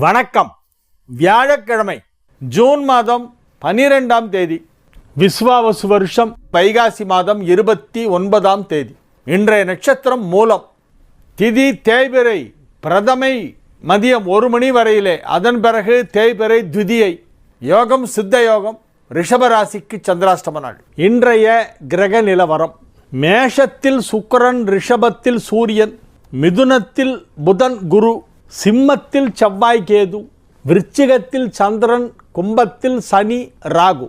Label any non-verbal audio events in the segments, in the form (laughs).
வணக்கம். வியாழக்கிழமை ஜூன் மாதம் பனிரெண்டாம் தேதி விஸ்வாவசு வருஷம் வைகாசி மாதம் இருபத்தி ஒன்பதாம் தேதி. இன்றைய நட்சத்திரம் மூலம் திதி தேய்பிறை பிரதமை மதியம் ஒரு மணி வரையிலே அதன் பிறகு தேய்பிறை துதியை யோகம் சித்த யோகம் ரிஷபராசிக்கு சந்திராஷ்டம நாள். இன்றைய கிரக நிலவரம் மேஷத்தில் சுக்கரன் ரிஷபத்தில் சூரியன் மிதுனத்தில் புதன் குரு சிம்மத்தில் செவ்வாய் கேது விருச்சிகத்தில் சந்திரன் கும்பத்தில் சனி ராகு.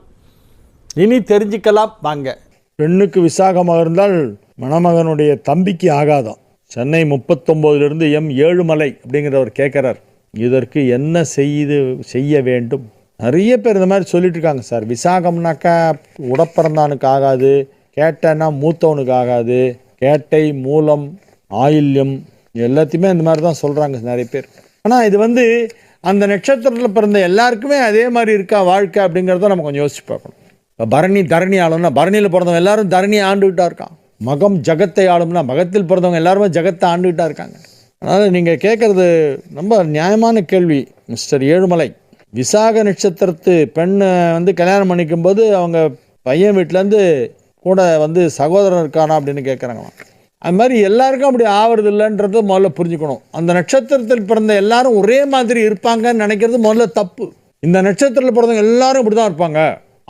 இனி தெரிஞ்சுக்கலாம் வாங்க. பெண்ணுக்கு விசாகமாக இருந்தால் மணமகனுடைய தம்பிக்கு ஆகாதம். சென்னை முப்பத்தொம்போதிலிருந்து எம் ஏழுமலை அப்படிங்கிறவர் கேட்குறார் இதற்கு என்ன செய்து செய்ய வேண்டும்? நிறைய பேர் இந்த மாதிரி சொல்லிட்டு இருக்காங்க சார் விசாகம்னாக்கா உடப்பிறந்தானுக்கு ஆகாது கேட்டனா மூத்தவனுக்கு ஆகாது கேட்டை மூலம் ஆயில்யம் எல்லாத்தையுமே இந்த மாதிரி தான் சொல்கிறாங்க நிறைய பேர். ஆனால் இது வந்து அந்த நட்சத்திரத்தில் பிறந்த எல்லாருக்குமே அதே மாதிரி இருக்கா வாழ்க்கை அப்படிங்கிறத நம்ம கொஞ்சம் யோசிச்சு பார்க்கணும். இப்போ பரணி தரணி ஆளும்னா பரணியில் பிறந்தவங்க எல்லாரும் தரணி ஆண்டுகிட்டா இருக்கான். மகம் ஜகத்தை ஆளும்னா மகத்தில் பிறந்தவங்க எல்லாருமே ஜகத்தை ஆண்டுகிட்டா இருக்காங்க. அதனால் நீங்கள் கேட்குறது ரொம்ப நியாயமான கேள்வி மிஸ்டர் ஏழுமலை. விசாக நட்சத்திரத்து பெண்ணை வந்து கல்யாணம் பண்ணிக்கும்போது அவங்க பையன் வீட்டிலேருந்து கூட வந்து சகோதரன் இருக்கானா அப்படின்னு கேட்குறாங்களாம் அது மாதிரி எல்லாருக்கும் அப்படி ஆவறது இல்லைன்றத முதல்ல புரிஞ்சுக்கணும். அந்த நட்சத்திரத்தில் பிறந்த எல்லாரும் ஒரே மாதிரி இருப்பாங்கன்னு நினைக்கிறது முதல்ல தப்பு. இந்த நட்சத்திரத்தில் பிறந்தவங்க எல்லாரும் இப்படி தான் இருப்பாங்க.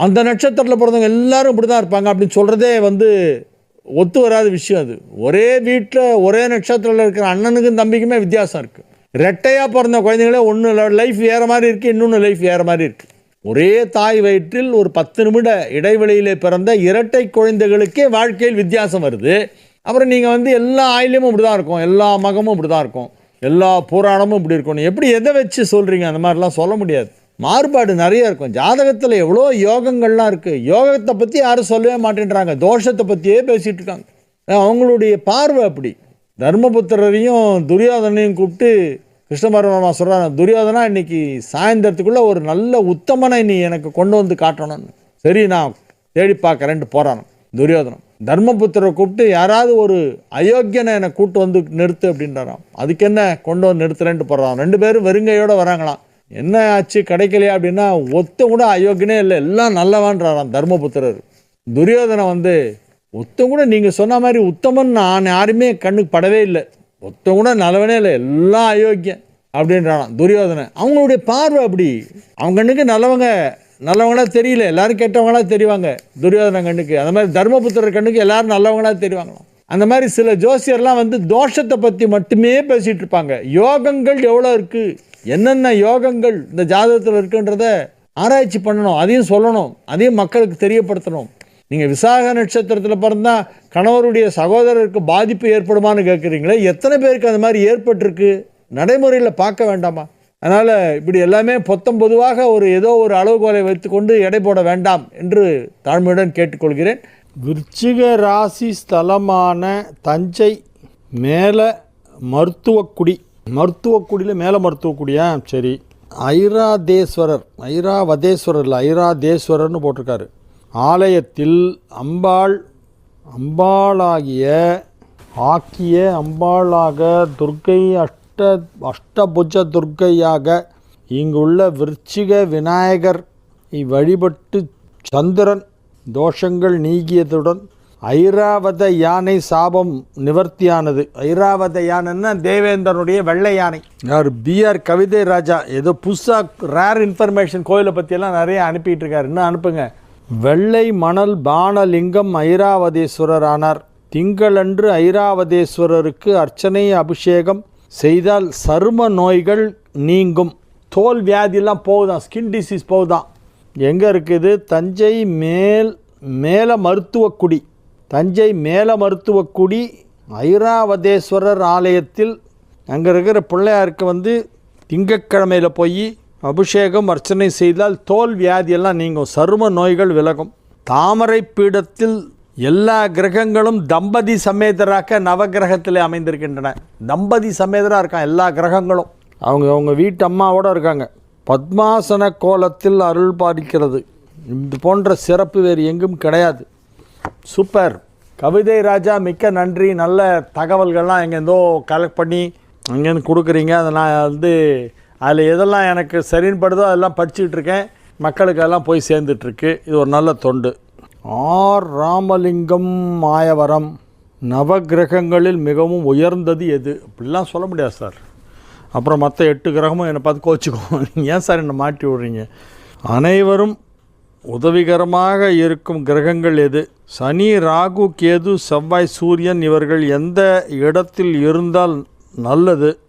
அந்த நட்சத்திரத்தில் பிறந்தவங்க எல்லாரும் இப்படி தான் இருப்பாங்க அப்படின்னு சொல்கிறதே வந்து ஒத்து வராத விஷயம் அது. ஒரே வீட்டில் ஒரே நட்சத்திரத்தில் இருக்கிற அண்ணனுக்கும் தம்பிக்குமே வித்தியாசம் இருக்குது ரெட்டையாக பிறந்த குழந்தைங்களே ஒன்று லைஃப் வேறு மாதிரி இருக்குது இன்னொன்று லைஃப் வேறு மாதிரி இருக்குது ஒரே தாய் வயிற்றில் ஒரு பத்து நிமிட இடைவெளியிலே பிறந்த இரட்டை குழந்தைகளுக்கே வாழ்க்கையில் வித்தியாசம் வருது. அப்புறம் நீங்கள் வந்து எல்லா ஆயிலையும் இப்படி தான் இருக்கும். எல்லா மகமும் இப்படி தான் இருக்கும். எல்லா புராணமும் இப்படி இருக்கணும் எப்படி எதை வச்சு சொல்கிறீங்க அந்த மாதிரிலாம் சொல்ல முடியாது. மாறுபாடு நிறைய இருக்கும். ஜாதகத்தில் எவ்வளோ யோகங்கள்லாம் இருக்குது யோகத்தை பற்றி யாரும் சொல்லவே மாட்டேன்றாங்க. தோஷத்தை பற்றியே பேசிகிட்டு இருக்காங்க. அவங்களுடைய பார்வை அப்படி. தர்மபுத்திரரையும் துரியோதனையும் கூப்பிட்டு கிருஷ்ண சொல்கிறாங்க துரியோதனா இன்னைக்கு சாயந்தரத்துக்குள்ளே ஒரு நல்ல உத்தமனை நீ எனக்கு கொண்டு வந்து காட்டணும்னு. சரி நான் தேடி பார்க்குறேன்ட்டு போகிறான் துரியோதனம். தர்மபுத்திரரை கூப்பிட்டு யாராவது ஒரு அயோக்கியனை என்னை கூட்டு வந்து நிறுத்து அப்படின்றாராம். அதுக்கு என்ன கொண்டு வந்து நிறுத்துறேன்ட்டு போடுறான் ரெண்டு பேரும் வெறுங்கையோடு வராங்களாம். என்ன ஆச்சு? கிடைக்கலையா? அப்படின்னா ஒத்த கூட அயோக்கியனே இல்லை. எல்லாம் நல்லவான்றாராம் தர்மபுத்திரர். துரியோதனை வந்து ஒத்த கூட நீங்கள் சொன்ன மாதிரி உத்தமன் நான் யாருமே கண்ணுக்கு படவே இல்லை. ஒத்த கூட நல்லவனே இல்லை. எல்லாம் அயோக்கியம் அப்படின்றானாம் துரியோதனை. அவங்களுடைய பார்வை அப்படி. அவங்க கண்ணுக்கு நல்லவங்க நல்லவங்களா தெரியல. எல்லாரும் கெட்டவங்களா தெரிவாங்க. துரியோதன கண்ணுக்கு. அந்த மாதிரி தர்மபுத்திரர் கண்ணுக்கு எல்லாரும் நல்லவங்களாக தெரிவாங்களாம். அந்த மாதிரி சில ஜோசியர்லாம் வந்து தோஷத்தை பற்றி மட்டுமே பேசிகிட்டு இருப்பாங்க. யோகங்கள் எவ்வளோ இருக்குது என்னென்ன யோகங்கள் இந்த ஜாதகத்தில் இருக்குன்றத ஆராய்ச்சி பண்ணணும். அதையும் சொல்லணும். அதையும் மக்களுக்கு தெரியப்படுத்தணும். நீங்கள் விசாக நட்சத்திரத்தில் பிறந்தா கணவருடைய சகோதரருக்கு பாதிப்பு ஏற்படுமான்னு கேட்குறீங்களே எத்தனை பேருக்கு அந்த மாதிரி ஏற்பட்டிருக்கு? நடைமுறையில் பார்க்க வேண்டாமா? அதனால் இப்படி எல்லாமே பொத்தம் பொதுவாக ஒரு ஏதோ ஒரு அளவுகோலை வைத்துக்கொண்டு எடை போட வேண்டாம் என்று தாழ்மையுடன் கேட்டுக்கொள்கிறேன். விருச்சிக ராசி ஸ்தலமான தஞ்சை மேல மருத்துவக்குடி. மருத்துவக்குடியில் மேலே மருத்துவக்குடியா? சரி. ஐராதேஸ்வரர் ஐராவதேஸ்வரர் இல்லை ஐராதேஸ்வரர்னு போட்டிருக்காரு. ஆலயத்தில் அம்பாள் அம்பாளாகிய ஆக்கிய அம்பாளாக துர்க்கை அஷ்ட அஷ்டபுஜ துர்க்கையாக இங்குள்ள விருச்சிக விநாயகர் வழிபட்டு சந்திரன் தோஷங்கள் நீங்கியதுடன் ஐராவத யானை சாபம் நிவர்த்தியானது. ஐராவத யானைன்னா தேவேந்திரனுடைய வெள்ளை யானை. யார் பிஆர் கவிதை ராஜா ஏதோ புதுசாக ரேர் இன்ஃபர்மேஷன் கோயிலை பற்றியெல்லாம் நிறைய அனுப்பிட்டு இருக்காரு இன்னும் அனுப்புங்க. வெள்ளை மணல் பானலிங்கம் ஐராவதேஸ்வரர் ஆனார். திங்களன்று ஐராவதேஸ்வரருக்கு அர்ச்சனை அபிஷேகம் செய்தால் சரும நோய்கள் நீங்கும். தோல் வியாதியெல்லாம் போகுதான் ஸ்கின் டிசீஸ் போகுதான் எங்கே இருக்குது? தஞ்சை மேல் மேல மருத்துவக்குடி தஞ்சை மேல மருத்துவக்குடி ஐராவதேஸ்வரர் ஆலயத்தில் அங்கே இருக்கிற பிள்ளையாருக்கு வந்து திங்கக்கிழமையில் போய் அபிஷேகம் அர்ச்சனை செய்தால் தோல் வியாதியெல்லாம் நீங்கும். சரும நோய்கள் விலகும். தாமரை பீடத்தில் எல்லா கிரகங்களும் தம்பதி சமேதராக நவகிரகத்தில் அமைந்திருக்கின்றன. தம்பதி சமேதராக இருக்கான் எல்லா கிரகங்களும். அவங்க அவங்க வீட்டு அம்மாவோட இருக்காங்க. பத்மாசன கோலத்தில் அருள் பாதிக்கிறது. இது போன்ற சிறப்பு வேறு எங்கும் கிடையாது. சூப்பர். கவிதை ராஜா மிக்க நன்றி. நல்ல தகவல்கள்லாம் எங்கேருந்தோ கலெக்ட் பண்ணி அங்கேருந்து கொடுக்குறீங்க. அதை நான் வந்து அதில் எதெல்லாம் எனக்கு சரின்படுதோ அதெல்லாம் படிச்சுக்கிட்டு இருக்கேன். மக்களுக்கு அதெல்லாம் போய் சேர்ந்துட்ருக்கு இது ஒரு நல்ல தொண்டு. ஆர் ராமலிங்கம் மாயவரம். நவகிரகங்களில் மிகவும் உயர்ந்தது எது? அப்படிலாம் சொல்ல முடியாது சார். அப்புறம் மற்ற எட்டு கிரகமும் என்னை பார்த்து கோச்சிக்கும். (laughs) ஏன் சார் என்னை மாட்டி விடுறீங்க? அனைவரும் உதவிகரமாக இருக்கும் கிரகங்கள் எது? சனி ராகு கேது செவ்வாய் சூரியன் இவர்கள் எந்த இடத்தில் இருந்தால் நல்லது?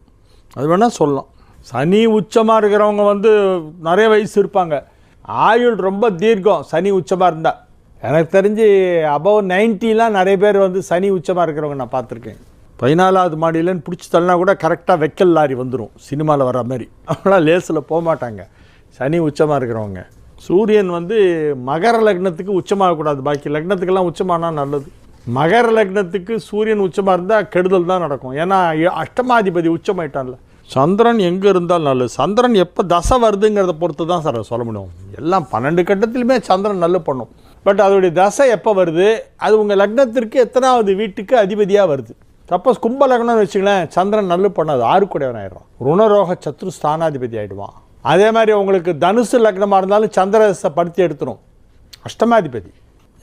அது வேணால் சொல்லலாம். சனி உச்சமாக இருக்கிறவங்க வந்து நிறைய வயசு இருப்பாங்க. ஆயுள் ரொம்ப தீர்க்கம். சனி உச்சமாக இருந்தால் எனக்கு தெரிஞ்சு அபவ் நைன்ட்டிலாம் நிறைய பேர் வந்து சனி உச்சமாக இருக்கிறவங்க நான் பார்த்துருக்கேன். பதினாலாவது மாடியிலன்னு பிடிச்சி தள்ளினா கூட கரெக்டாக வெக்கல் லாரி வந்துடும் சினிமாவில் வர மாதிரி. அவங்களாம் லேஸில் போக மாட்டாங்க. சனி உச்சமாக இருக்கிறவங்க. சூரியன் வந்து மகர லக்னத்துக்கு உச்சமாகக்கூடாது பாக்கி லக்னத்துக்கெல்லாம் உச்சமானால் நல்லது. மகர லக்னத்துக்கு சூரியன் உச்சமாக இருந்தால் கெடுதல் தான் நடக்கும். ஏன்னா அஷ்டமாதிபதி உச்சமாயிட்டான்ல. சந்திரன் எங்கே இருந்தால் நல்லது. சந்திரன் எப்போ தசை வருதுங்கிறத பொறுத்து தான் சார் சொல்ல முடியும். எல்லாம் பன்னெண்டு கட்டத்திலுமே சந்திரன் நல்ல பண்ணும். பட் அதோடைய தசை எப்போ வருது? அது உங்கள் லக்னத்திற்கு எத்தனாவது வீட்டுக்கு அதிபதியாக வருது? சப்போஸ் கும்ப லக்னம்னு வச்சுங்களேன் சந்திரன் நல்ல பண்ணாது ஆறு கூடையவன் ஆயிடுவான் ருணரோக சத்ரு ஸ்தானாதிபதி ஆகிடுவான் அதே மாதிரி உங்களுக்கு தனுசு லக்னமாக இருந்தாலும் சந்திரதசை படுத்தி எடுத்துரும். அஷ்டமாதிபதி.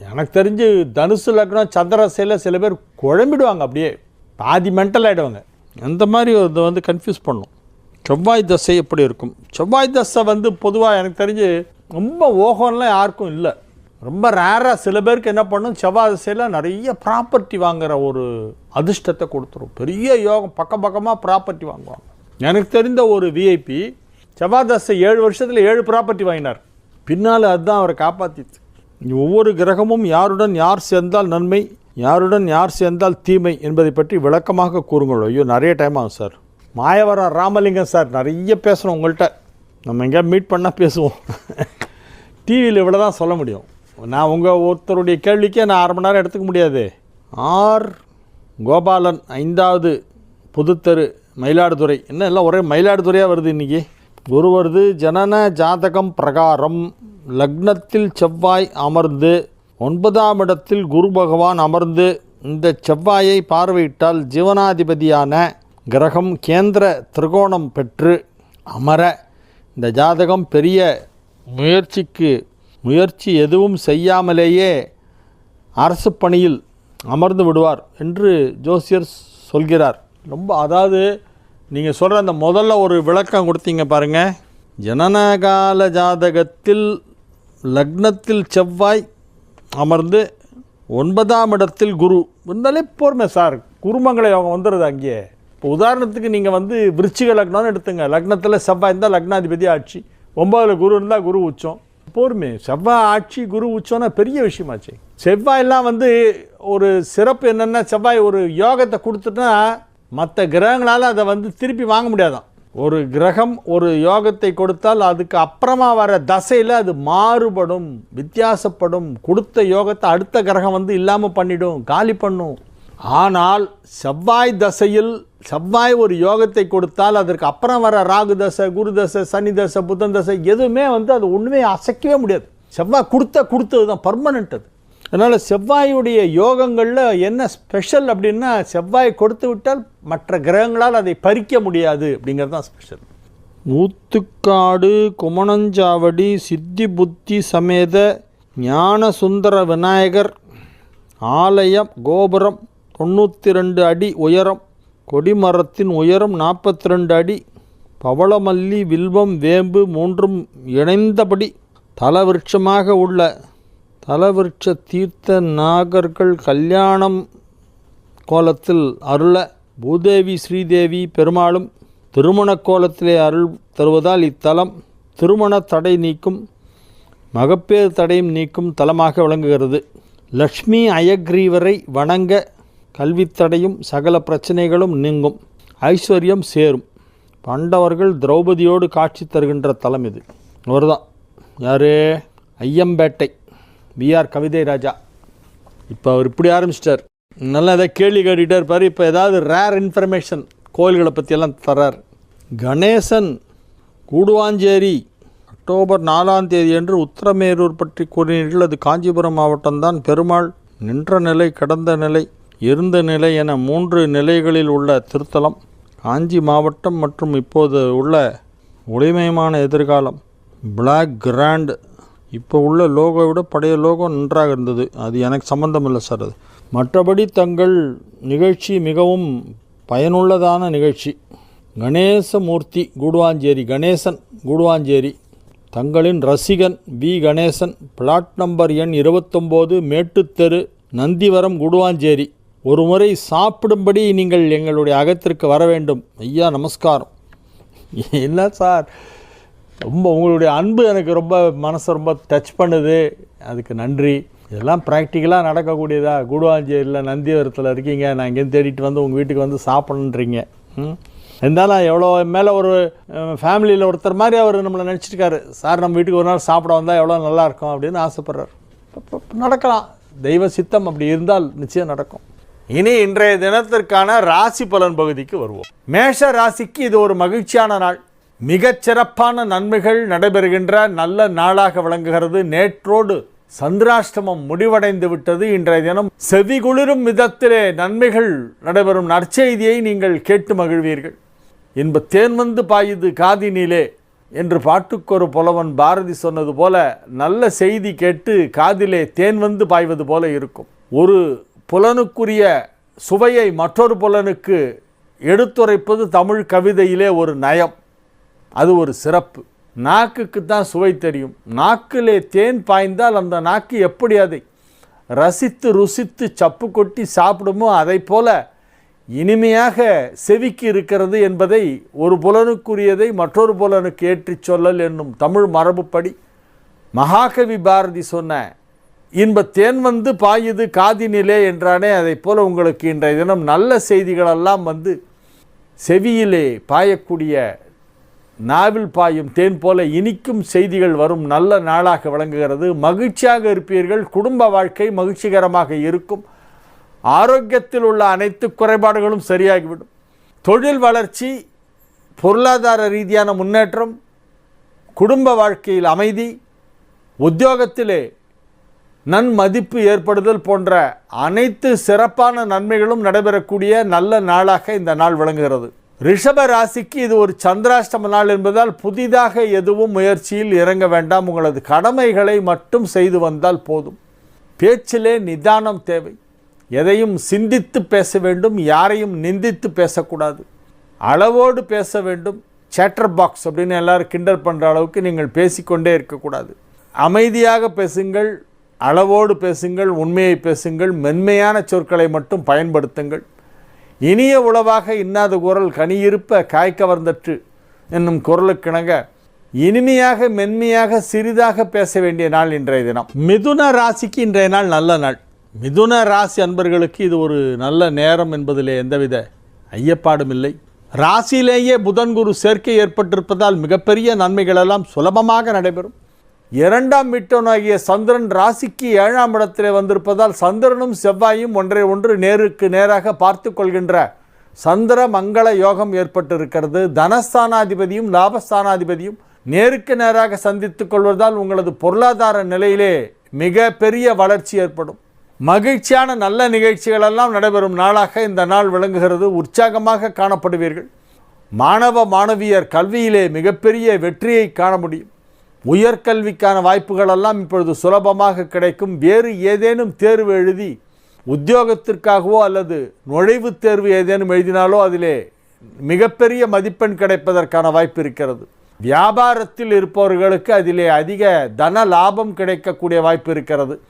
எனக்கு தெரிஞ்சு தனுசு லக்னம் சந்திரசையில் சில பேர் குழம்பிடுவாங்க அப்படியே பாதி மென்டல் ஆகிடுவாங்க அந்த மாதிரி இதை வந்து கன்ஃபியூஸ் பண்ணும். செவ்வாய் தசை எப்படி இருக்கும்? செவ்வாய் தசை வந்து பொதுவாக எனக்கு தெரிஞ்சு ரொம்ப ஓகம்லாம் யாருக்கும் இல்லை. ரொம்ப ரேராக சில பேருக்கு என்ன பண்ணும் செவ்வாய் தசையில் நிறைய ப்ராப்பர்ட்டி வாங்குகிற ஒரு அதிர்ஷ்டத்தை கொடுத்துரும். பெரிய யோகம் பக்கம் பக்கமாக ப்ராப்பர்ட்டி வாங்குவாங்க. எனக்கு தெரிந்த ஒரு விஐபி செவ்வாய் தசை ஏழு வருஷத்தில் ஏழு ப்ராப்பர்ட்டி வாங்கினார். பின்னால் அதுதான் அவரை காப்பாற்றிச்சு ஒவ்வொரு கிரகமும் யாருடன் யார் சேர்ந்தால் நன்மை யாருடன் யார் சேர்ந்தால் தீமை என்பதை பற்றி விளக்கமாக கூறுங்கள். ஐயோ நிறைய டைம் ஆகும் சார் மாயவரம் ராமலிங்கம் சார் நிறைய பேசணும் உங்கள்கிட்ட நம்ம எங்கேயா மீட் பண்ணால் பேசுவோம். (laughs) டிவியில் இவ்வளோ தான் சொல்ல முடியும். நான் உங்கள் ஒருத்தருடைய கேள்விக்கே நான் அரை மணி நேரம் எடுத்துக்க முடியாது. ஆர். கோபாலன் ஐந்தாவது புதுத்தெரு மயிலாடுதுறை. என்ன எல்லாம் ஒரே மயிலாடுதுறையாக வருது இன்றைக்கி குரு வருது ஜனன ஜாதகம் பிரகாரம். லக்னத்தில் செவ்வாய் அமர்ந்து ஒன்பதாம் இடத்தில் குரு பகவான் அமர்ந்து இந்த செவ்வாயை பார்வையிட்டால் ஜீவனாதிபதியான கிரகம் கேந்திர திரிகோணம் பெற்று அமர இந்த ஜாதகம் பெரிய முயற்சிக்கு முயற்சி எதுவும் செய்யாமலேயே அரசு பணியில் அமர்ந்து விடுவார் என்று ஜோசியர் சொல்கிறார். ரொம்ப அதாவது நீங்கள் சொல்கிற அந்த முதல்ல ஒரு விளக்கம் கொடுத்தீங்க பாருங்கள் ஜனனகால ஜாதகத்தில் லக்னத்தில் செவ்வாய் அமர்ந்து ஒன்பதாம் இடத்தில் குரு. இருந்தாலே போர்மே சார் குருமங்களை அவங்க வந்துடுது அங்கேயே. இப்போ உதாரணத்துக்கு நீங்கள் வந்து விருச்சிக லக்னம்னு எடுத்துங்க. லக்னத்தில் செவ்வாய் இருந்தால் லக்னாதிபதி ஆட்சி. ஒன்பதில் குரு இருந்தால் குரு உச்சம். போருமே. செவ்வாய் ஆட்சி குரு உச்சம்னா பெரிய விஷயமாச்சு. செவ்வாயெல்லாம் வந்து ஒரு சிறப்பு என்னென்னா செவ்வாய் ஒரு யோகத்தை கொடுத்துட்டா மற்ற கிரகங்களால் அதை வந்து திருப்பி வாங்க முடியாதான். ஒரு கிரகம் ஒரு யோகத்தை கொடுத்தால் அதுக்கு அப்புறமா வர தசையில் அது மாறுபடும் வித்தியாசப்படும். கொடுத்த யோகத்தை அடுத்த கிரகம் வந்து இல்லாமல் பண்ணிடும் காலி பண்ணும். ஆனால் செவ்வாய் தசையில் செவ்வாய் ஒரு யோகத்தை கொடுத்தால் அதற்கு அப்புறம் வர ராகு தசை குரு தசை சனி தசை புதன் தசை எதுவுமே வந்து அது ஒன்றுமே அசைக்கவே முடியாது. செவ்வாய் கொடுத்த கொடுத்தது தான் பர்மனெண்ட் அது. அதனால் செவ்வாயுடைய யோகங்களில் என்ன ஸ்பெஷல் அப்படின்னா செவ்வாய் கொடுத்து விட்டால் மற்ற கிரகங்களால் அதை பறிக்க முடியாது அப்படிங்கிறது தான் ஸ்பெஷல் ஊத்துக்காடு குமணஞ்சாவடி சித்தி புத்தி சமேத ஞான சுந்தர விநாயகர் ஆலயம் கோபுரம் தொண்ணூற்றி ரெண்டு அடி உயரம் கொடிமரத்தின் உயரம் நாற்பத்தி ரெண்டு அடி. பவளமல்லி வில்வம் வேம்பு மூன்றும் இணைந்தபடி தலவிருட்சமாக உள்ள தலவிருட்ச தீர்த்த நாகர்கள் கல்யாணம் கோலத்தில் அருள பூதேவி ஸ்ரீதேவி பெருமாளும் திருமண கோலத்திலே அருள் தருவதால் இத்தலம் திருமண தடை நீக்கும் மகப்பேறு தடையும் நீக்கும் தலமாக விளங்குகிறது. லக்ஷ்மி அயக்ரீவரை வணங்க கல்வித்தடையும் சகல பிரச்சனைகளும் நீங்கும். ஐஸ்வர்யம் சேரும். பண்டவர்கள் திரௌபதியோடு காட்சி தருகின்ற தலம் இது. அவர்தான். யார்? ஐயம்பேட்டை. பிஆர் கவிதை ராஜா. இப்போ அவர் இப்படி ஆரம்பிச்சிட்டார். நல்லா எதாவது கேள்வி கேட்டுக்கிட்டே இருப்பார். இப்போ ஏதாவது ரேர் இன்ஃபர்மேஷன் கோயில்களை பற்றியெல்லாம் தர்றார். கணேசன் கூடுவாஞ்சேரி அக்டோபர் நாலாம் தேதி அன்று உத்தரமேரூர் பற்றி கூறினீர்கள். அது காஞ்சிபுரம் மாவட்டம்தான். பெருமாள் நின்ற நிலை கடந்த நிலை. இருந்த நிலை என மூன்று நிலைகளில் உள்ள திருத்தலம் காஞ்சி மாவட்டம் மற்றும் இப்போது உள்ள ஒளிமயமான எதிர்காலம் பிளாக் கிராண்ட் இப்போ உள்ள லோகோ விட பழைய லோகோ நன்றாக இருந்தது. அது எனக்கு சம்மந்தம் இல்லை சார் அது. மற்றபடி தங்கள் நிகழ்ச்சி மிகவும் பயனுள்ளதான நிகழ்ச்சி. கணேசமூர்த்தி கூடுவாஞ்சேரி கணேசன் கூடுவாஞ்சேரி. தங்களின் ரசிகன் வி. கணேசன். பிளாட் நம்பர் எண் இருபத்தொம்போது மேட்டுத்தெரு நந்திவரம் குடுவாஞ்சேரி. ஒரு முறை சாப்பிடும்படி நீங்கள் எங்களுடைய அகத்திற்கு வர வேண்டும். ஐயா நமஸ்காரம். என்ன சார்? ரொம்ப உங்களுடைய அன்பு எனக்கு ரொம்ப மனசை ரொம்ப டச் பண்ணுது. அதுக்கு நன்றி. இதெல்லாம் ப்ராக்டிக்கலாக நடக்கக்கூடியதா? கூடுவாஞ்சேரியில் நந்திவரத்தில் இருக்கீங்க. நான் இங்கேருந்து தேடிட்டு வந்து உங்கள் வீட்டுக்கு வந்து சாப்பிட்ணுன்றீங்க. ம்? இருந்தாலும் எவ்வளோ மேலே ஒரு ஃபேமிலியில் ஒருத்தர் மாதிரி அவர் நம்மளை நினச்சிருக்காரு. சார் நம்ம வீட்டுக்கு ஒரு நாள் சாப்பிட வந்தால் எவ்வளோ நல்லாயிருக்கும் அப்படின்னு ஆசைப்பட்றாரு. நடக்கலாம். தெய்வ சித்தம் அப்படி இருந்தால் நிச்சயம் நடக்கும். இனி இன்றைய தினத்திற்கான ராசி பலன் பகுதிக்கு வருவோம். மேஷ ராசிக்கு இது ஒரு மகிழ்ச்சியான நாள். மிகச் சிறப்பான நன்மைகள் நடைபெறுகின்ற நல்ல நாளாக விளங்குகிறது. நேற்றோடு சந்திராஷ்டமம் முடிவடைந்து விட்டது. இன்றைய தினம் செவி குளிரும் விதத்திலே நன்மைகள் நடைபெறும் நற்செய்தியை நீங்கள் கேட்டு மகிழ்வீர்கள். இன்ப தேன் வந்து பாயுது காதினிலே என்று பாட்டுக்கொரு புலவன் பாரதி சொன்னது போல நல்ல செய்தி கேட்டு காதிலே தேன் வந்து பாய்வது போல இருக்கும். ஒரு புலனுக்குரிய சுவையை மற்றொரு புலனுக்கு எடுத்துரைப்பது தமிழ் கவிதையிலே ஒரு நயம். அது ஒரு சிறப்பு. நாக்குக்கு தான் சுவை தெரியும். நாக்கிலே தேன் பாய்ந்தால் அந்த நாக்கு எப்படி அதை ரசித்து ருசித்து சப்பு கொட்டி சாப்பிடுமோ அதை போல இனிமையாக செவிக்கு இருக்கிறது என்பதை ஒரு புலனுக்குரியதை மற்றொரு புலனுக்கு ஏற்றிச் சொல்லல் என்னும் தமிழ் மரபுப்படி மகாகவி பாரதி சொன்ன இன்ப தேன் வந்து பாயுது காதினிலே என்றானே அதைப் போல உங்களுக்கு இன்றைய தினம் நல்ல செய்திகளெல்லாம் வந்து செவியிலே பாயக்கூடிய நாவில் பாயும் தேன் போல இனிக்கும் செய்திகள் வரும். நல்ல நாளாக விளங்குகிறது. மகிழ்ச்சியாக இருப்பீர்கள். குடும்ப வாழ்க்கை மகிழ்ச்சிகரமாக இருக்கும். ஆரோக்கியத்தில் உள்ள அனைத்து குறைபாடுகளும் சரியாகிவிடும். தொழில் வளர்ச்சி பொருளாதார ரீதியான முன்னேற்றம் குடும்ப வாழ்க்கையில் அமைதி உத்தியோகத்திலே நன்மதிப்பு ஏற்படுதல் போன்ற அனைத்து சிறப்பான நன்மைகளும் நடைபெறக்கூடிய நல்ல நாளாக இந்த நாள் விளங்குகிறது. ரிஷப ராசிக்கு இது ஒரு சந்திராஷ்டம நாள் என்பதால் புதிதாக எதுவும் முயற்சியில் இறங்க வேண்டாம். உங்களது கடமைகளை மட்டும் செய்து வந்தால் போதும். பேச்சிலே நிதானம் தேவை. எதையும் சிந்தித்து பேச வேண்டும். யாரையும் நிந்தித்து பேசக்கூடாது. அளவோடு பேச வேண்டும். சேட்டர் பாக்ஸ் அப்படின்னு எல்லோரும் கிண்டல் பண்ணுற அளவுக்கு நீங்கள் பேசிக்கொண்டே இருக்கக்கூடாது. அமைதியாக பேசுங்கள். அளவோடு பேசுங்கள் உண்மையை பேசுங்கள் மென்மையான சொற்களை மட்டும் பயன்படுத்துங்கள். இனிய உளவாக இன்னாத குரல் கனியிருப்ப காய்க்கவர்ந்தற்று என்னும் குரலுக்கிணங்க இனிமையாக மென்மையாக சிறிதாக பேச வேண்டிய நாள் இன்றைய தினம். மிதுன ராசிக்கு இன்றைய நாள் நல்ல நாள். மிதுன ராசி அன்பர்களுக்கு இது ஒரு நல்ல நேரம் என்பதிலே எந்தவித ஐயப்பாடும் இல்லை. ராசியிலேயே புதன் குரு சேர்க்கை ஏற்பட்டிருப்பதால் மிகப்பெரிய நன்மைகளெல்லாம் சுலபமாக நடைபெறும். இரண்டாம் வீட்டனாகிய சந்திரன் ராசிக்கு ஏழாம் இடத்திலே வந்திருப்பதால் சந்திரனும் செவ்வாயும் ஒன்றை ஒன்று நேருக்கு நேராக பார்த்து கொள்கின்ற சந்திர மங்கள யோகம் ஏற்பட்டிருக்கிறது. தனஸ்தானாதிபதியும் லாபஸ்தானாதிபதியும் நேருக்கு நேராக சந்தித்துக் கொள்வதால் உங்களது பொருளாதார நிலையிலே மிக பெரிய வளர்ச்சி ஏற்படும். மகிழ்ச்சியான நல்ல நிகழ்ச்சிகளெல்லாம் நடைபெறும் நாளாக இந்த நாள் விளங்குகிறது. உற்சாகமாக காணப்படுவீர்கள். மாணவ மாணவியர் கல்வியிலே மிகப்பெரிய வெற்றியை காண முடியும். உயர்கல்விக்கான வாய்ப்புகளெல்லாம் இப்பொழுது சுலபமாக கிடைக்கும். வேறு ஏதேனும் தேர்வு எழுதி உத்தியோகத்திற்காகவோ அல்லது நுழைவுத் தேர்வு ஏதேனும் எழுதினாலோ அதிலே மிகப்பெரிய மதிப்பெண் கிடைப்பதற்கான வாய்ப்பு இருக்கிறது. வியாபாரத்தில் இருப்பவர்களுக்கு அதிலே அதிக தன லாபம் கிடைக்கக்கூடிய வாய்ப்பு இருக்கிறது.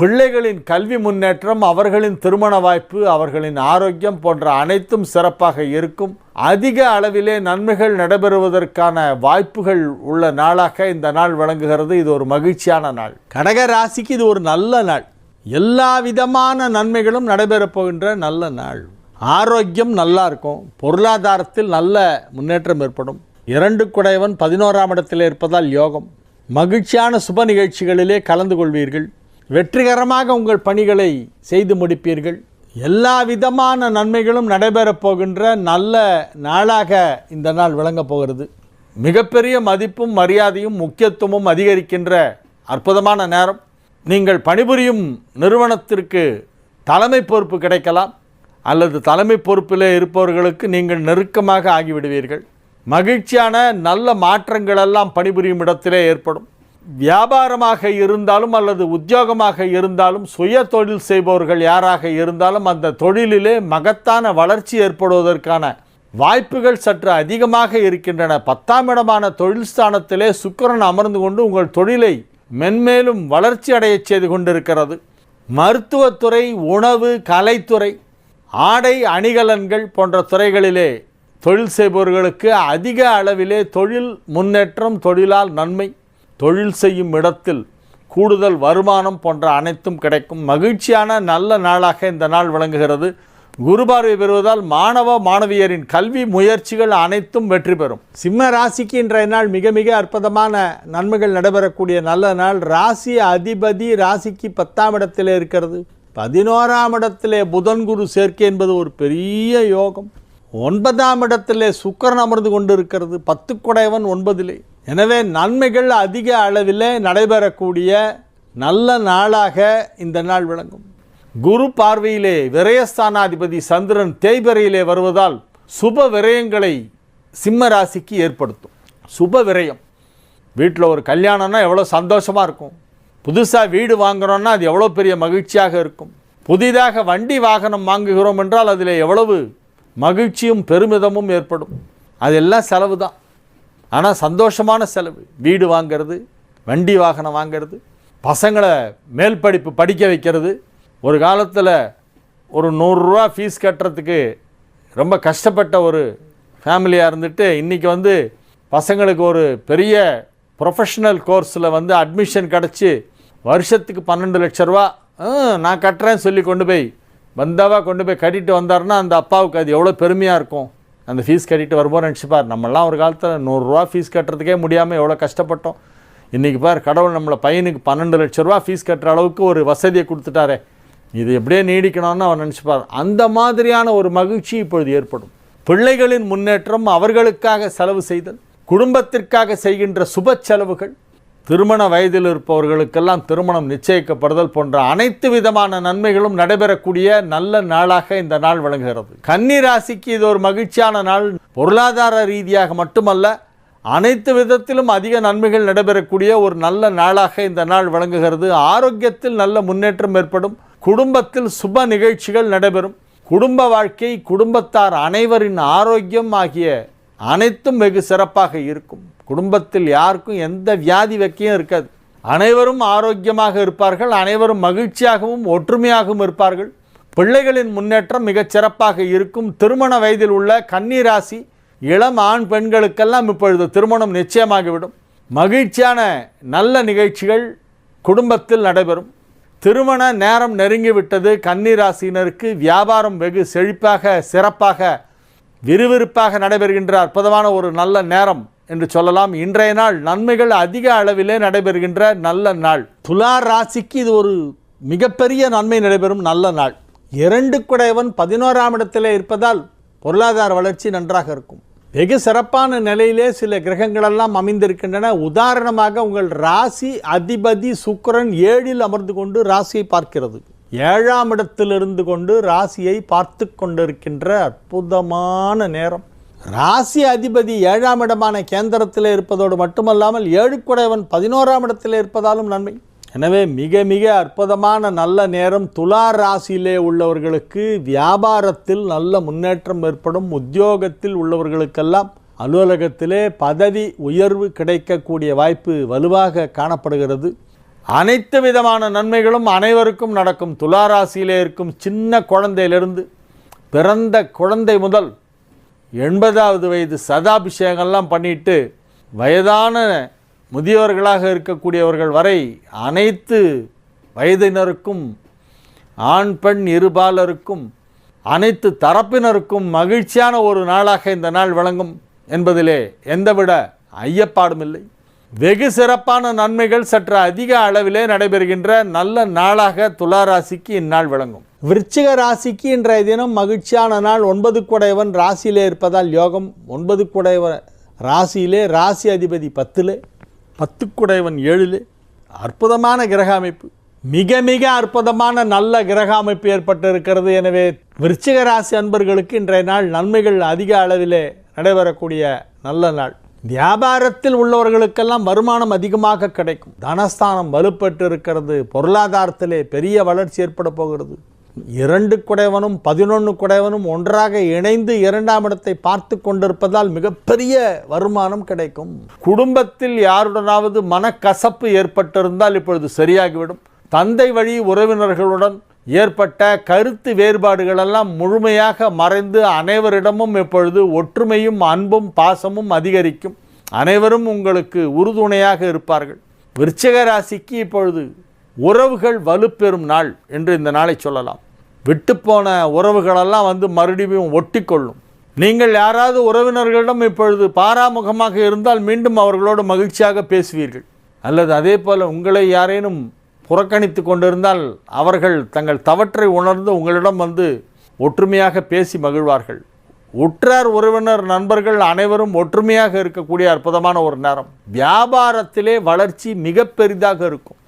பிள்ளைகளின் கல்வி முன்னேற்றம் அவர்களின் திருமண வாய்ப்பு அவர்களின் ஆரோக்கியம் போன்ற அனைத்தும் சிறப்பாக இருக்கும். அதிக அளவிலே நன்மைகள் நடைபெறுவதற்கான வாய்ப்புகள் உள்ள நாளாக இந்த நாள் விளங்குகிறது. இது ஒரு மகிழ்ச்சியான நாள். கடக ராசிக்கு இது ஒரு நல்ல நாள். எல்லா விதமான நன்மைகளும் நடைபெறப் போகின்ற நல்ல நாள். ஆரோக்கியம் நல்லா இருக்கும். பொருளாதாரத்தில் நல்ல முன்னேற்றம் ஏற்படும். இரண்டு குடையவன் பதினோராம் இடத்தில் இருப்பதால் யோகம். மகிழ்ச்சியான சுப நிகழ்ச்சிகளிலே கலந்து கொள்வீர்கள். வெற்றிகரமாக உங்கள் பணிகளை செய்து முடிப்பீர்கள். எல்லா விதமான நன்மைகளும் நடைபெறப் போகின்ற நல்ல நாளாக இந்த நாள் விளங்கப் போகிறது. மிகப்பெரிய மதிப்பும் மரியாதையும் முக்கியத்துவமும் அதிகரிக்கின்ற அற்புதமான நேரம். நீங்கள் பணிபுரியும் நிறுவனத்திற்கு தலைமை பொறுப்பு கிடைக்கலாம். அல்லது தலைமை பொறுப்பிலே இருப்பவர்களுக்கு நீங்கள் நெருக்கமாக ஆகிவிடுவீர்கள். மகிழ்ச்சியான நல்ல மாற்றங்களெல்லாம் பணிபுரியும் இடத்திலே ஏற்படும். வியாபாரமாக இருந்தாலும் அல்லது உத்தியோகமாக இருந்தாலும் சுய தொழில் செய்பவர்கள் யாராக இருந்தாலும் அந்த தொழிலிலே மகத்தான வளர்ச்சி ஏற்படுவதற்கான வாய்ப்புகள் சற்று அதிகமாக இருக்கின்றன. பத்தாம் இடமான தொழில் ஸ்தானத்திலே சுக்கிரன் அமர்ந்து கொண்டு உங்கள் தொழிலை மென்மேலும் வளர்ச்சி அடையச் செய்து கொண்டிருக்கிறது. மருத்துவத்துறை உணவு கலைத்துறை ஆடை அணிகலன்கள் போன்ற துறைகளிலே தொழில் செய்பவர்களுக்கு அதிக அளவிலே தொழில் முன்னேற்றம் தொழிலால் நன்மை தொழில் செய்யும் இடத்தில் கூடுதல் வருமானம் போன்ற அனைத்தும் கிடைக்கும். மகிழ்ச்சியான நல்ல நாளாக இந்த நாள் விளங்குகிறது. குரு பார்வை பெறுவதால் மாணவ மாணவியரின் கல்வி முயற்சிகள் அனைத்தும் வெற்றி பெறும். சிம்ம ராசிக்கு இன்றைய நாள் மிக மிக அற்புதமான நன்மைகள் நடைபெறக்கூடிய நல்ல நாள். ராசி அதிபதி ராசிக்கு பத்தாம் இடத்திலே இருக்கிறது. பதினோராம் இடத்திலே புதன் குரு சேர்க்கை என்பது ஒரு பெரிய யோகம். ஒன்பதாம் இடத்திலே சுக்கரன் அமர்ந்து கொண்டு இருக்கிறது பத்து குடையவன் ஒன்பதிலே. எனவே நன்மைகள் அதிக அளவிலே நடைபெறக்கூடிய நல்ல நாளாக இந்த நாள் விளங்கும். குரு பார்வையிலே விரயஸ்தானாதிபதி சந்திரன் தேய்பறையிலே வருவதால் சுப விரயங்களை சிம்ம ராசிக்கு ஏற்படுத்தும். சுப விரயம். வீட்டில் ஒரு கல்யாணம்னா எவ்வளோ சந்தோஷமாக இருக்கும். புதுசாக வீடு வாங்குகிறோன்னா அது எவ்வளோ பெரிய மகிழ்ச்சியாக இருக்கும். புதிதாக வண்டி வாகனம் வாங்குகிறோம் என்றால் அதில் எவ்வளவு மகிழ்ச்சியும் பெருமிதமும் ஏற்படும். அதெல்லாம் செலவு தான் ஆனால் சந்தோஷமான செலவு. வீடு வாங்கிறது வண்டி வாகனம் வாங்கிறது பசங்களை மேல் படிப்பு படிக்க வைக்கிறது. ஒரு காலத்தில் ஒரு நூறுரூவா ஃபீஸ் கட்டுறதுக்கு ரொம்ப கஷ்டப்பட்ட ஒரு ஃபேமிலியாக இருந்துட்டு இன்றைக்கி வந்து பசங்களுக்கு ஒரு பெரிய ப்ரொஃபஷ்னல் கோர்ஸில் வந்து அட்மிஷன் கிடச்சி வருஷத்துக்கு பன்னெண்டு லட்ச ரூபா "ஆ, நான் கட்டுறேன்னு சொல்லி கொண்டு போய் வந்தாவா கொண்டு போய் கட்டிட்டு வந்தாருன்னா அந்த அப்பாவுக்கு அது எவ்வளோ பெருமையாக இருக்கும். அந்த ஃபீஸ் கட்டிட்டு வரும்போது நினச்சிப்பார் நம்மளாம் ஒரு காலத்தில் நூறுரூவா ஃபீஸ் கட்டுறதுக்கே முடியாமல் எவ்வளோ கஷ்டப்பட்டோம். இன்றைக்கி பார் கடவுள் நம்மளை பையனுக்கு பன்னெண்டு லட்ச ரூபா ஃபீஸ் கட்டுற அளவுக்கு ஒரு வசதியை கொடுத்துட்டாரே. இது எப்படியே நீடிக்கணும்னு அவர் நினச்சிப்பார் அந்த மாதிரியான ஒரு மகிழ்ச்சி இப்பொழுது ஏற்படும். பிள்ளைகளின் முன்னேற்றம் அவர்களுக்காக செலவு செய்தல் குடும்பத்திற்காக செய்கின்ற சுப செலவுகள் திருமண வயதில் இருப்பவர்களுக்கெல்லாம் திருமணம் நிச்சயிக்கப்படுதல் போன்ற அனைத்து விதமான நன்மைகளும் நடைபெறக்கூடிய நல்ல நாளாக இந்த நாள் விளங்குகிறது. கன்னி ராசிக்கு இது ஒரு மகிழ்ச்சியான நாள். பொருளாதார ரீதியாக மட்டுமல்ல அனைத்து விதத்திலும் அதிக நன்மைகள் நடைபெறக்கூடிய ஒரு நல்ல நாளாக இந்த நாள் விளங்குகிறது. ஆரோக்கியத்தில் நல்ல முன்னேற்றம் ஏற்படும். குடும்பத்தில் சுப நிகழ்ச்சிகள் நடைபெறும். குடும்ப வாழ்க்கை குடும்பத்தார் அனைவரின் ஆரோக்கியம் ஆகிய அனைத்தும் வெகு சிறப்பாக இருக்கும். குடும்பத்தில் யாருக்கும் எந்த வியாதி வைக்கியும் இருக்காது. அனைவரும் ஆரோக்கியமாக இருப்பார்கள் அனைவரும் மகிழ்ச்சியாகவும் ஒற்றுமையாகவும் இருப்பார்கள். பிள்ளைகளின் முன்னேற்றம் மிகச் சிறப்பாக இருக்கும். திருமண வயதில் உள்ள கன்னிராசி இளம் ஆண் பெண்களுக்கெல்லாம் இப்பொழுது திருமணம் நிச்சயமாகிவிடும். மகிழ்ச்சியான நல்ல நிகழ்ச்சிகள் குடும்பத்தில் நடைபெறும். திருமண நேரம் நெருங்கிவிட்டது. கன்னிராசினருக்கு வியாபாரம் வெகு செழிப்பாக சிறப்பாக விறுவிறுப்பாக நடைபெறுகின்ற அற்புதமான ஒரு நல்ல நேரம் என்று சொல்லலாம். இன்றைய நாள் நன்மைகள் அதிக அளவிலே நடைபெறுகின்ற நல்ல நாள். துலா ராசிக்கு இது ஒரு மிகப்பெரிய நன்மை நடைபெறும் நல்ல நாள். இரண்டு குடையவன் பதினோராம் இடத்திலே இருப்பதால் பொருளாதார வளர்ச்சி நன்றாக இருக்கும். வெகு சிறப்பான நிலையிலே சில கிரகங்களெல்லாம் அமைந்திருக்கின்றன. உதாரணமாக உங்கள் ராசி அதிபதி சுக்கிரன் ஏழில் அமர்ந்து கொண்டு ராசியை பார்க்கிறது. ஏழாம் இடத்திலிருந்து கொண்டு ராசியை பார்த்து கொண்டிருக்கின்ற அற்புதமான நேரம். ராசி அதிபதி ஏழாம் இடமான கேந்திரத்தில் இருப்பதோடு மட்டுமல்லாமல் ஏழுக்குடையவன் பதினோராம் இடத்தில் இருப்பதாலும் நன்மை. எனவே மிக மிக அற்புதமான நல்ல நேரம் துலா ராசியிலே உள்ளவர்களுக்கு வியாபாரத்தில் நல்ல முன்னேற்றம் ஏற்படும் உத்தியோகத்தில் உள்ளவர்களுக்கெல்லாம் அலுவலகத்திலே பதவி உயர்வு கிடைக்கக்கூடிய வாய்ப்பு வலுவாக காணப்படுகிறது. அனைத்து விதமான நன்மைகளும் அனைவருக்கும் நடக்கும். துளாராசியிலே இருக்கும் சின்ன குழந்தையிலிருந்து பிறந்த குழந்தை முதல் எண்பதாவது வயது சதாபிஷேகம்லாம் பண்ணிட்டு வயதான முதியவர்களாக இருக்கக்கூடியவர்கள் வரை அனைத்து வயதினருக்கும் ஆண் பெண் இருபாலருக்கும் அனைத்து தரப்பினருக்கும் மகிழ்ச்சியான ஒரு நாளாக இந்த நாள் விளங்கும் என்பதிலே எந்தவிட ஐயப்பாடும் இல்லை. வெகு சிறப்பான நன்மைகள் சற்று அதிக அளவிலே நடைபெறுகின்ற நல்ல நாளாக துலா ராசிக்கு இந்நாள் விளங்கும். விருச்சிக ராசிக்கு இன்றைய தினம் மகிழ்ச்சியான நாள். ஒன்பது குடையவன் ராசியிலே இருப்பதால் யோகம். ஒன்பது குடையவன் ராசியிலே ராசி அதிபதி பத்திலே பத்து குடையவன் ஏழிலே அற்புதமான கிரக அமைப்பு. மிக மிக அற்புதமான நல்ல கிரக அமைப்பு ஏற்பட்டு இருக்கிறது எனவே விருச்சிக ராசி அன்பர்களுக்கு இன்றைய நாள் நன்மைகள் அதிக அளவிலே நடைபெறக்கூடிய நல்ல நாள். வியாபாரத்தில் உள்ளவர்களுக்கெல்லாம் வருமானம் அதிகமாக கிடைக்கும். தனஸ்தானம் வலுப்பெற்று இருக்கிறது பொருளாதாரத்திலே பெரிய வளர்ச்சி ஏற்பட போகிறது. இரண்டு குடைவனும் பதினொன்று குடைவனும் ஒன்றாக இணைந்து இரண்டாம் இடத்தை பார்த்து கொண்டிருப்பதால் மிகப்பெரிய வருமானம் கிடைக்கும். குடும்பத்தில் யாருடனாவது மனக்கசப்பு ஏற்பட்டிருந்தால் இப்பொழுது சரியாகிவிடும். தந்தை வழி உறவினர்களுடன் ஏற்பட்ட கருத்து வேறுபாடுகளெல்லாம் முழுமையாக மறைந்து அனைவரிடமும் இப்பொழுது ஒற்றுமையும் அன்பும் பாசமும் அதிகரிக்கும். அனைவரும் உங்களுக்கு உறுதுணையாக இருப்பார்கள். விருச்சக ராசிக்கு இப்பொழுது உறவுகள் வலுப்பெறும் நாள் என்று இந்த நாளை சொல்லலாம். விட்டுப்போன உறவுகளெல்லாம் வந்து மறுபடியும் ஒட்டிக்கொள்ளும். நீங்கள் யாராவது உறவினர்களிடம் இப்பொழுது பாராமுகமாக இருந்தால் மீண்டும் அவர்களோடு மகிழ்ச்சியாக பேசுவீர்கள். அல்லது அதே போல் உங்களை யாரேனும் புறக்கணித்து கொண்டிருந்தால் அவர்கள் தங்கள் தவற்றை உணர்ந்து உங்களிடம் வந்து ஒற்றுமையாக பேசி மகிழ்வார்கள். உற்றார் உறவினர் நண்பர்கள் அனைவரும் ஒற்றுமையாக இருக்கக்கூடிய அற்புதமான ஒரு நேரம். வியாபாரத்திலே வளர்ச்சி மிக பெரிதாக இருக்கும்.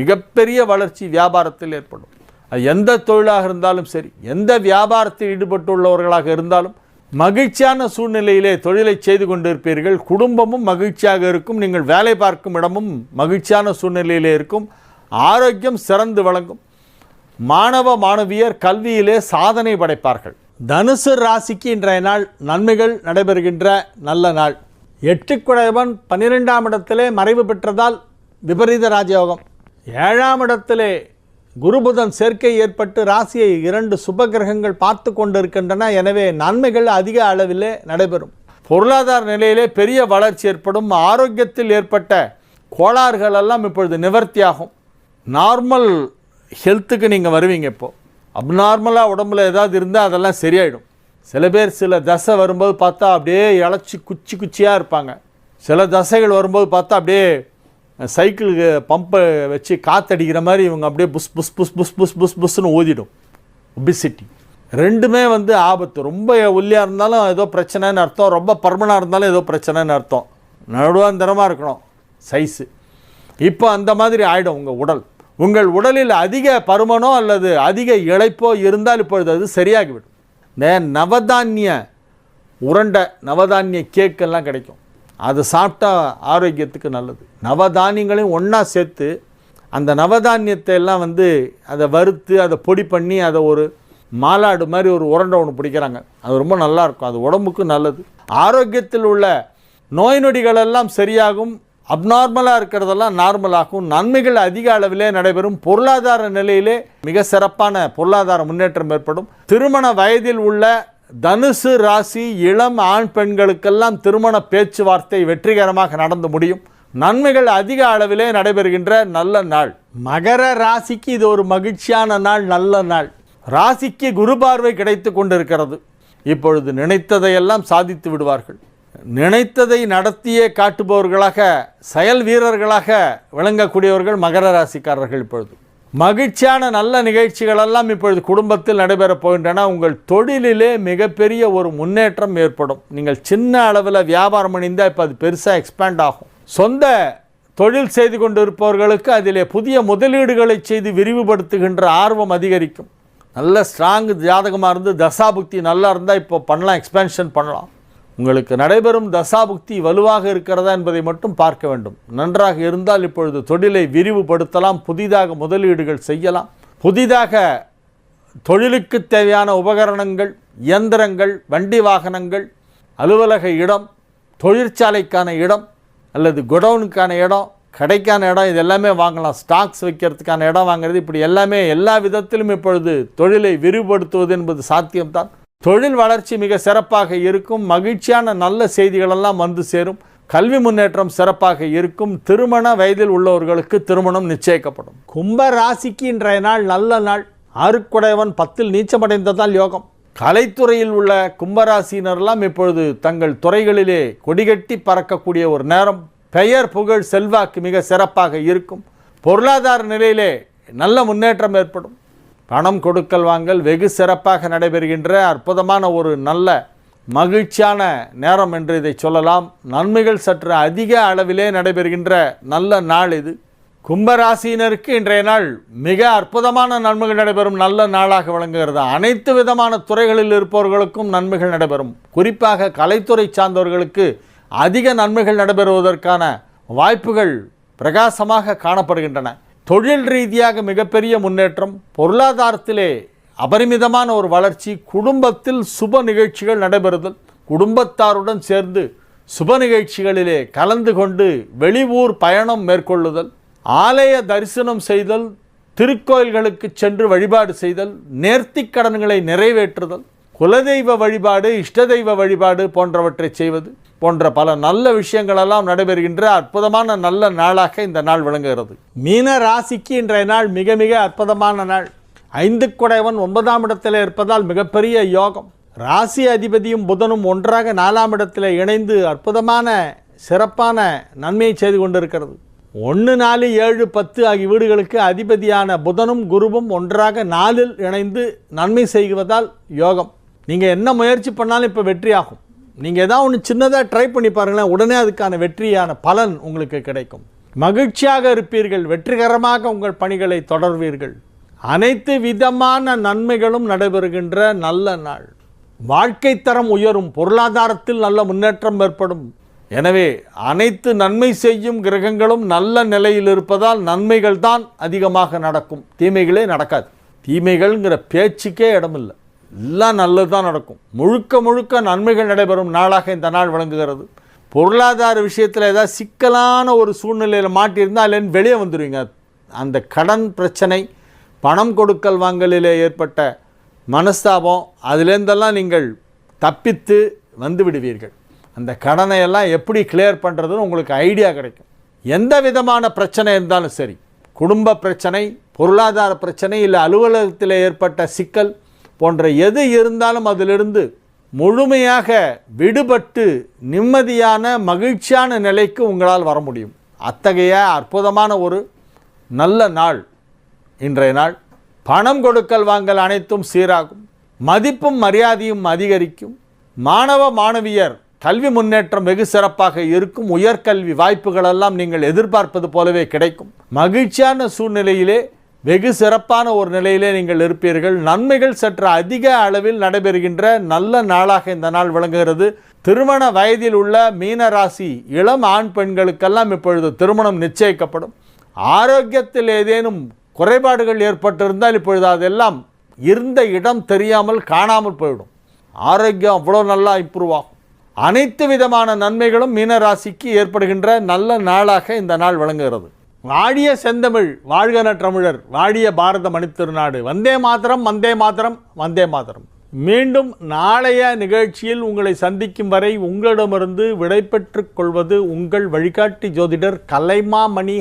மிகப்பெரிய வளர்ச்சி வியாபாரத்தில் ஏற்படும். அது எந்த தொழிலாக இருந்தாலும் சரி எந்த வியாபாரத்தில் ஈடுபட்டுள்ளவர்களாக இருந்தாலும் மகிழ்ச்சியான சூழ்நிலையிலே தொழிலை செய்து கொண்டிருப்பீர்கள். குடும்பமும் மகிழ்ச்சியாக இருக்கும். நீங்கள் வேலை பார்க்கும் இடமும் மகிழ்ச்சியான சூழ்நிலையிலே இருக்கும். ஆரோக்கியம் சிறந்து வழங்கும் மாணவ மாணவியர் கல்வியிலே சாதனை படைப்பார்கள். தனுசு ராசிக்கு இன்றைய நாள் நன்மைகள் நடைபெறுகின்ற நல்ல நாள். எட்டுக்குடையவன் பன்னிரெண்டாம் இடத்திலே மறைவு பெற்றதால் விபரீத ராஜயோகம். ஏழாம் இடத்திலே குருபுதன் சேர்க்கை ஏற்பட்டு ராசியை இரண்டு சுப கிரகங்கள் பார்த்து கொண்டிருக்கின்றன. எனவே நன்மைகள் அதிக அளவிலே நடைபெறும். பொருளாதார நிலையிலே பெரிய வளர்ச்சி ஏற்படும். ஆரோக்கியத்தில் ஏற்பட்ட கோளாறுகள் எல்லாம் இப்பொழுது நிவர்த்தியாகும். நார்மல் ஹெல்த்துக்கு நீங்கள் வருவீங்க இப்போது அப்நார்மலாக உடம்புல ஏதாவது இருந்தால் அதெல்லாம் சரியாயிடும். சில பேர் சில தசை வரும்போது பார்த்தா அப்படியே இழைச்சி குச்சி குச்சியாக இருப்பாங்க. சில தசைகள் வரும்போது பார்த்தா அப்படியே சைக்கிளுக்கு பம்பை வச்சு காத்தடிக்கிற மாதிரி இவங்க அப்படியே புஸ் புஸ் புஸ் புஸ் புஸ் புஸ் புஸ்னு ஓதிடும் ஒபிசிட்டி ரெண்டுமே வந்து ஆபத்து. ரொம்ப ஒல்லியாக இருந்தாலும் ஏதோ பிரச்சனைன்னு அர்த்தம். ரொம்ப பர்மனாக இருந்தாலும் ஏதோ பிரச்சனைன்னு அர்த்தம். நடுவாந்தரமாக இருக்கணும். சைஸு இப்போ அந்த மாதிரி ஆகிடும் உங்கள் உடல். உங்கள் உடலில் அதிக பருமனோ அல்லது அதிக இழைப்போ இருந்தால் இப்பொழுது அது சரியாகிவிடும். இந்த நவதானிய உருண்டை நவதானிய கேக்கெல்லாம் கிடைக்கும். அது சாப்பிட்டா ஆரோக்கியத்துக்கு நல்லது. நவதானியங்களையும் ஒன்றா சேர்த்து அந்த நவதானியத்தை எல்லாம் வந்து அதை வறுத்து அதை பொடி பண்ணி அதை ஒரு மாலாடு மாதிரி ஒரு உருண்டை ஒன்று பிடிக்கிறாங்க. அது ரொம்ப நல்லாயிருக்கும் அது உடம்புக்கு நல்லது. ஆரோக்கியத்தில் உள்ள நோய் நொடிகள் எல்லாம் சரியாகும். அப்நார்மலாக இருக்கிறதெல்லாம் நார்மலாகும் நன்மைகள் அதிக அளவிலே நடைபெறும். பொருளாதார நிலையிலே மிக சிறப்பான பொருளாதார முன்னேற்றம் ஏற்படும். திருமண வயதில் உள்ள தனுசு ராசி இளம் ஆண் பெண்களுக்கெல்லாம் திருமண பேச்சுவார்த்தை வெற்றிகரமாக நடந்து முடியும். நன்மைகள் அதிக அளவிலே நடைபெறுகின்ற நல்ல நாள். மகர ராசிக்கு இது ஒரு மகிழ்ச்சியான நாள் நல்ல நாள். ராசிக்கு குரு பார்வை கிடைத்து கொண்டிருக்கிறது. இப்பொழுது நினைத்ததையெல்லாம் சாதித்து விடுவார்கள். நினைத்ததை நடத்தியே காட்டுபவர்களாக செயல் வீரர்களாக விளங்கக்கூடியவர்கள் மகர ராசிக்காரர்கள் இப்பொழுது. மகிழ்ச்சியான நல்ல நிகழ்ச்சிகளெல்லாம் இப்பொழுது குடும்பத்தில் நடைபெறப் போகின்றன. உங்கள் தொழிலிலே மிகப்பெரிய ஒரு முன்னேற்றம் ஏற்படும். நீங்கள் சின்ன அளவில் வியாபாரம் அணிந்தால் இப்போ அது பெருசாக எக்ஸ்பேண்ட் ஆகும். சொந்த தொழில் செய்து கொண்டிருப்பவர்களுக்கு அதிலே புதிய முதலீடுகளை செய்து விரிவுபடுத்துகின்ற ஆர்வம் அதிகரிக்கும். நல்ல ஸ்ட்ராங் ஜாதகமாக இருந்து தசாபுக்தி நல்லா இருந்தால் இப்போ பண்ணலாம் எக்ஸ்பேன்ஷன் பண்ணலாம். உங்களுக்கு நடைபெறும் தசாபுக்தி வலுவாக இருக்கிறதா என்பதை மட்டும் பார்க்க வேண்டும். நன்றாக இருந்தால் இப்பொழுது தொழிலை விரிவுபடுத்தலாம் புதிதாக முதலீடுகள் செய்யலாம். புதிதாக தொழிலுக்கு தேவையான உபகரணங்கள் இயந்திரங்கள் வண்டி வாகனங்கள் அலுவலக இடம் தொழிற்சாலைக்கான இடம் அல்லது குடவுனுக்கான இடம் கடைக்கான இடம் இது எல்லாமே வாங்கலாம். ஸ்டாக்ஸ் வைக்கிறதுக்கான இடம் வாங்குறது இப்படி எல்லாமே எல்லா விதத்திலும் இப்பொழுது தொழிலை விரிவுபடுத்துவது என்பது சாத்தியம்தான். தொழில் வளர்ச்சி மிக சிறப்பாக இருக்கும். மகிழ்ச்சியான நல்ல செய்திகளெல்லாம் வந்து சேரும். கல்வி முன்னேற்றம் சிறப்பாக இருக்கும். திருமண வயதில் உள்ளவர்களுக்கு திருமணம் நிச்சயிக்கப்படும். கும்ப ராசிக்கு இன்றைய நாள் நல்ல நாள். ஆறுக்குடையவன் பத்தில் நீச்சமடைந்ததால் யோகம். கலைத்துறையில் உள்ள கும்பராசினரெல்லாம் இப்பொழுது தங்கள் துறைகளிலே கொடிகட்டி பறக்கக்கூடிய ஒரு நேரம். பெயர் புகழ் செல்வாக்கு மிக சிறப்பாக இருக்கும். பொருளாதார நிலையிலே நல்ல முன்னேற்றம் ஏற்படும். பணம் கொடுக்கல் வாங்கல் வெகு சிறப்பாக நடைபெறுகின்ற அற்புதமான ஒரு நல்ல மகிழ்ச்சியான நேரம் என்று இதை சொல்லலாம். நன்மைகள் சற்று அதிக அளவிலே நடைபெறுகின்ற நல்ல நாள் இது. கும்பராசியினருக்கு இன்றைய நாள் மிக அற்புதமான நன்மைகள் நடைபெறும். நல்ல நாளாக விளங்குகிறது. அனைத்து விதமான துறைகளில் இருப்பவர்களுக்கும் நன்மைகள் நடைபெறும். குறிப்பாக கலைத்துறை சார்ந்தவர்களுக்கு அதிக நன்மைகள் நடைபெறுவதற்கான வாய்ப்புகள் பிரகாசமாக காணப்படுகின்றன. தொழில் ரீதியாக மிகப்பெரிய முன்னேற்றம் பொருளாதாரத்திலே அபரிமிதமான ஒரு வளர்ச்சி குடும்பத்தில் சுப நிகழ்ச்சிகள் நடைபெறுதல் குடும்பத்தாருடன் சேர்ந்து சுப நிகழ்ச்சிகளிலே கலந்து கொண்டு வெளியூர் பயணம் மேற்கொள்ளுதல் ஆலய தரிசனம் செய்தல் திருக்கோயில்களுக்கு சென்று வழிபாடு செய்தல் நேர்த்திக் கடன்களை நிறைவேற்றுதல் குலதெய்வ வழிபாடு இஷ்ட தெய்வ வழிபாடு போன்றவற்றை செய்வது போன்ற பல நல்ல விஷயங்களெல்லாம் நடைபெறுகின்ற அற்புதமான நல்ல நாளாக இந்த நாள் விளங்குகிறது. மீன ராசிக்கு இன்றைய நாள் மிக மிக அற்புதமான நாள். ஐந்து குடைவன் ஒன்பதாம் இடத்தில் இருப்பதால் மிகப்பெரிய யோகம். ராசி அதிபதியும் புதனும் ஒன்றாக நாலாம் இடத்தில் இணைந்து அற்புதமான சிறப்பான நன்மையை செய்து கொண்டிருக்கிறது. ஒன்று நாலு ஏழு பத்து ஆகிய வீடுகளுக்கு அதிபதியான புதனும் குருவும் ஒன்றாக நாலில் இணைந்து நன்மை செய்வதால் யோகம். நீங்கள் என்ன முயற்சி பண்ணாலும் இப்போ வெற்றி ஆகும் நீங்கள் ஏதாவது ஒன்று சின்னதாக ட்ரை பண்ணி பாருங்களேன் உடனே அதுக்கான வெற்றியான பலன் உங்களுக்கு கிடைக்கும். மகிழ்ச்சியாக இருப்பீர்கள் வெற்றிகரமாக உங்கள் பணிகளை தொடர்வீர்கள். அனைத்து விதமான நன்மைகளும் நடைபெறுகின்ற நல்ல நாள். வாழ்க்கை தரம் உயரும் பொருளாதாரத்தில் நல்ல முன்னேற்றம் ஏற்படும். எனவே அனைத்து நன்மை செய்யும் கிரகங்களும் நல்ல நிலையில் இருப்பதால் நன்மைகள் தான் அதிகமாக நடக்கும். தீமைகளே நடக்காது. தீமைகள்ங்கிற பேச்சுக்கே இடமில்லை. எல்லாம் நல்லது தான் நடக்கும். முழுக்க முழுக்க நன்மைகள் நடைபெறும் நாளாக இந்த நாள் விளங்குகிறது. பொருளாதார விஷயத்தில் ஏதாவது சிக்கலான ஒரு சூழ்நிலையில் மாட்டியிருந்தால் அதுலேருந்து வெளியே வந்துடுவீங்க அந்த கடன் பிரச்சனை பணம் கொடுக்கல் வாங்கலிலே ஏற்பட்ட மனஸ்தாபம் அதுலேருந்தெல்லாம் நீங்கள் தப்பித்து வந்து விடுவீர்கள். அந்த கடனை எல்லாம் எப்படி கிளியர் பண்ணுறதுன்னு உங்களுக்கு ஐடியா கிடைக்கும். எந்த விதமான பிரச்சனை இருந்தாலும் சரி குடும்ப பிரச்சனை பொருளாதார பிரச்சனை இல்லை அலுவலகத்தில் ஏற்பட்ட சிக்கல் போன்ற எது இருந்தாலும் அதிலிருந்து முழுமையாக விடுபட்டு நிம்மதியான மகிழ்ச்சியான நிலைக்கு உங்களால் வர முடியும். அத்தகைய அற்புதமான ஒரு நல்ல நாள். இன்றைய நாள் பணம் கொடுக்கல் வாங்கல் அனைத்தும் சீராகும். மதிப்பும் மரியாதையும் அதிகரிக்கும். மாணவ மாணவியர் கல்வி முன்னேற்றம் வெகு சிறப்பாக இருக்கும். உயர்கல்வி வாய்ப்புகளெல்லாம் நீங்கள் எதிர்பார்ப்பது போலவே கிடைக்கும். மகிழ்ச்சியான சூழ்நிலையிலே வெகு சிறப்பான ஒரு நிலையிலே நீங்கள் இருப்பீர்கள். நன்மைகள் சற்று அதிக அளவில் நடைபெறுகின்ற நல்ல நாளாக இந்த நாள் விளங்குகிறது. திருமண வயதில் உள்ள மீனராசி இளம் ஆண் பெண்களுக்கெல்லாம் இப்பொழுது திருமணம் நிச்சயிக்கப்படும். ஆரோக்கியத்தில் ஏதேனும் குறைபாடுகள் ஏற்பட்டிருந்தால் இப்பொழுது அதெல்லாம் இருந்த இடம் தெரியாமல் காணாமல் போயிடும். ஆரோக்கியம் அவ்வளோ நல்லா இம்ப்ரூவ் ஆகும். அனைத்து விதமான நன்மைகளும் மீனராசிக்கு ஏற்படுகின்ற நல்ல நாளாக இந்த நாள் விளங்குகிறது. வாழிய செந்தமிழ் வாழ்க நற்றமிழர் வாழிய பாரத மணித்திருநாடு வந்தே மாத்திரம் வந்தே மாத்திரம் வந்தே மாத்திரம் மீண்டும் நாளைய நிகழ்ச்சியில் உங்களை சந்திக்கும் வரை உங்களிடமிருந்து விடைபெற்றுக் கொள்வது உங்கள் வழிகாட்டி ஜோதிடர் கலைமாமணி